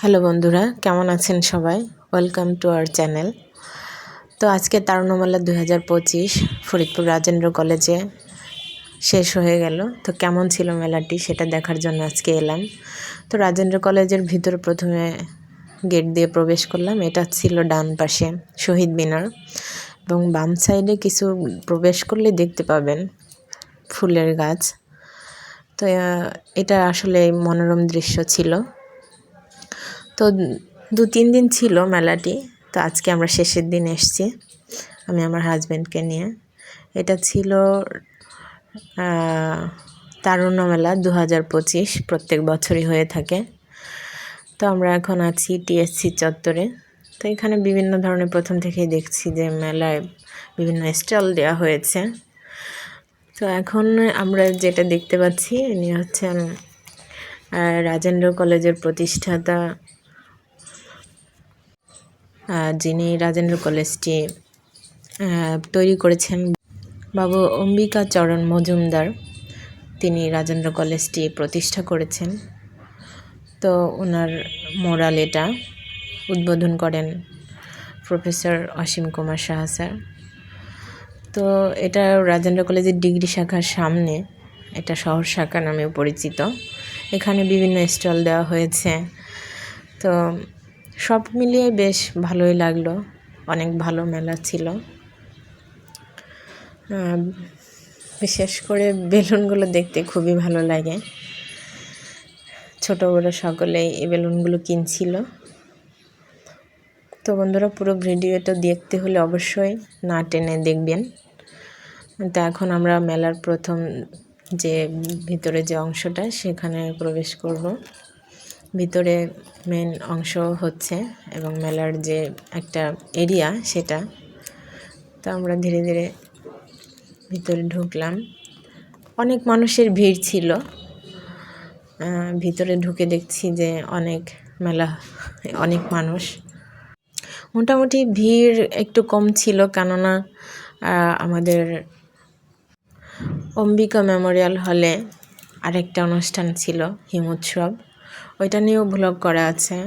Hello বন্ধুরা, কেমন আছেন সবাই? ওয়েলকাম টু আওয়ার চ্যানেল তো আজকে তারুণ্যমেলা দুই হাজার পঁচিশ, ফরিদপুর রাজেন্দ্র কলেজে শেষ হয়ে গেল। তো কেমন ছিল মেলাটি সেটা দেখার জন্য আজকে এলাম। তো রাজেন্দ্র কলেজের ভিতর প্রথমে গেট দিয়ে প্রবেশ করলাম। এটা ছিল ডান পাশে, শহীদ মিনার। এবং বাম সাইডে কিছু প্রবেশ করলে দেখতে পাবেন ফুলের গাছ। তো এটা আসলে মনোরম দৃশ্য ছিল। তো দু তিন দিন ছিল মেলাটি, তো আজকে আমরা শেষের দিন এসছি, আমি আমার হাজব্যান্ডকে নিয়ে। এটা ছিল তারুণ্য মেলা দু হাজার পঁচিশ, প্রত্যেক বছরই হয়ে থাকে। তো আমরা এখন আছি টিএসসি চত্বরে। তো এখানে বিভিন্ন ধরনের, প্রথম থেকেই দেখছি যে মেলায় বিভিন্ন স্টল দেওয়া হয়েছে। তো এখন আমরা যেটা দেখতে পাচ্ছি, ইনি হচ্ছেন রাজেন্দ্র কলেজের প্রতিষ্ঠাতা যিনি রাজেন্দ্র কলেজটি তৈরি করেছেন, বাবু অম্বিকা চরণ মজুমদার, তিনি রাজেন্দ্র কলেজটি প্রতিষ্ঠা করেছেন। তো ওনার মোরাল এটা উদ্বোধন করেন প্রফেসর অসীম কুমার সাহা স্যার। তো এটা রাজেন্দ্র কলেজের ডিগ্রি শাখার সামনে, এটা শহর শাখা নামেও পরিচিত। এখানে বিভিন্ন স্টল দেওয়া হয়েছে। তো সব মিলিয়ে বেশ ভালোই লাগল। অনেক ভালো মেলা ছিল। বিশেষ করে বেলুনগুলো দেখতে খুবই ভালো লাগে। ছোট বড়ো সকলেই এই বেলুনগুলো কিনছিল। তো বন্ধুরা, পুরো ভিডিওটা দেখতে হলে অবশ্যই না টেনে দেখবেন। তো এখন আমরা মেলার প্রথম যে ভিতরে যে অংশটা, সেখানে প্রবেশ করব। ভিতরে মেন অংশ হচ্ছে এবং মেলার যে একটা এরিয়া সেটা। তো আমরা ধীরে ধীরে ভিতরে ঢুকলাম। অনেক মানুষের ভিড় ছিল। ভিতরে ঢুকে দেখছি যে অনেক মেলা, অনেক মানুষ। মোটামুটি ভিড় একটু কম ছিল কেননা আমাদের অম্বিকা মেমোরিয়াল হলে আরেকটা অনুষ্ঠান ছিল হিমোৎসব। ওইটা নিয়েও ব্লগ করা আছে।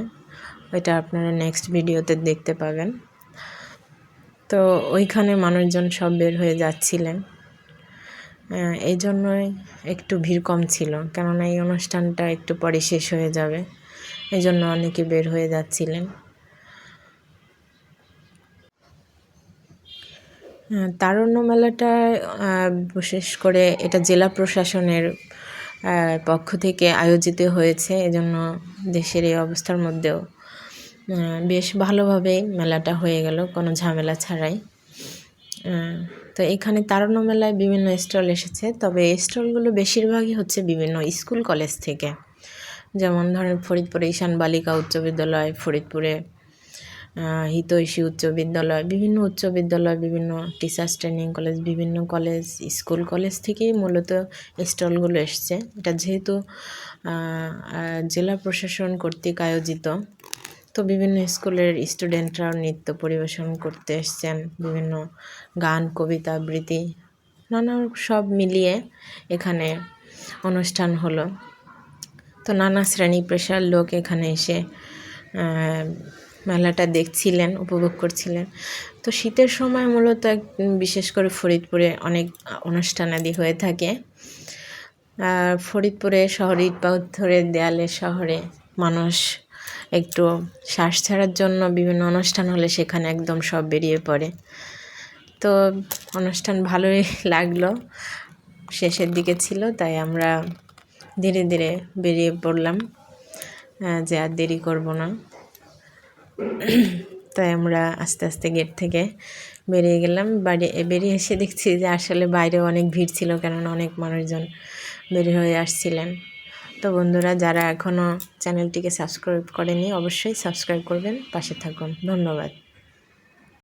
ওইটা আপনারা নেক্সট ভিডিওতে দেখতে পাবেন। তো ওইখানে মানুষজন সব বের হয়ে যাচ্ছিলেন। এই জন্যই একটু ভিড় কম ছিল। কেননা এই অনুষ্ঠানটা একটু পরে শেষ হয়ে যাবে। এই জন্য অনেকে বের হয়ে যাচ্ছিলেন। তারুণ্য মেলাটা বিশেষ করে এটা জেলা প্রশাসনের পক্ষ থেকে আয়োজিত হয়েছে। এজন্য দেশের এই অবস্থার মধ্যেও বেশ ভালোভাবেই মেলাটা হয়ে গেল, কোনো ঝামেলা ছাড়াই। তো এখানে তারুণ্য মেলায় বিভিন্ন স্টল এসেছে, তবে স্টলগুলো বেশিরভাগই হচ্ছে বিভিন্ন স্কুল কলেজ থেকে। যেমন ধরেন ফরিদপুরে ঈশান বালিকা উচ্চ বিদ্যালয়, ফরিদপুরে হিতৈষী উচ্চ বিদ্যালয়, বিভিন্ন উচ্চ বিদ্যালয়, বিভিন্ন টিচার্স ট্রেনিং কলেজ বিভিন্ন কলেজ স্কুল কলেজ থেকেই মূলত স্টলগুলো এসছে। এটা যেহেতু জেলা প্রশাসন কর্তৃক আয়োজিত, তো বিভিন্ন স্কুলের স্টুডেন্টরাও নৃত্য পরিবেশন করতে এসছেন, বিভিন্ন গান, কবিতা, আবৃত্তি, নানা সব মিলিয়ে এখানে অনুষ্ঠান হলো। তো নানা শ্রেণি পেশার লোক এখানে এসে মেলাটা দেখছিলেন, উপভোগ করছিলেন। তো শীতের সময় মূলত বিশেষ করে ফরিদপুরে অনেক অনুষ্ঠানাদি হয়ে থাকে। আর ফরিদপুরে শহরে ইট পাথরের দেয়ালে শহরে মানুষ একটু শ্বাস ছাড়ার জন্য বিভিন্ন অনুষ্ঠান হলে সেখানে একদম সব বেরিয়ে পড়ে। তো অনুষ্ঠান ভালোই লাগল, শেষের দিকে ছিল, তাই আমরা ধীরে ধীরে বেরিয়ে পড়লাম। যে আর দেরি করব না। তাই আমরা আস্তে আস্তে গেট থেকে বেরিয়ে গেলাম। বাড়ি, বেরিয়ে এসে দেখছি যে আসলে বাইরেও অনেক ভিড় ছিল কারণ অনেক মানুষজন বের হয়ে আসছিলেন। তো বন্ধুরা, যারা এখনও চ্যানেলটিকে সাবস্ক্রাইব করেনি, অবশ্যই সাবস্ক্রাইব করবেন, পাশে থাকুন। ধন্যবাদ।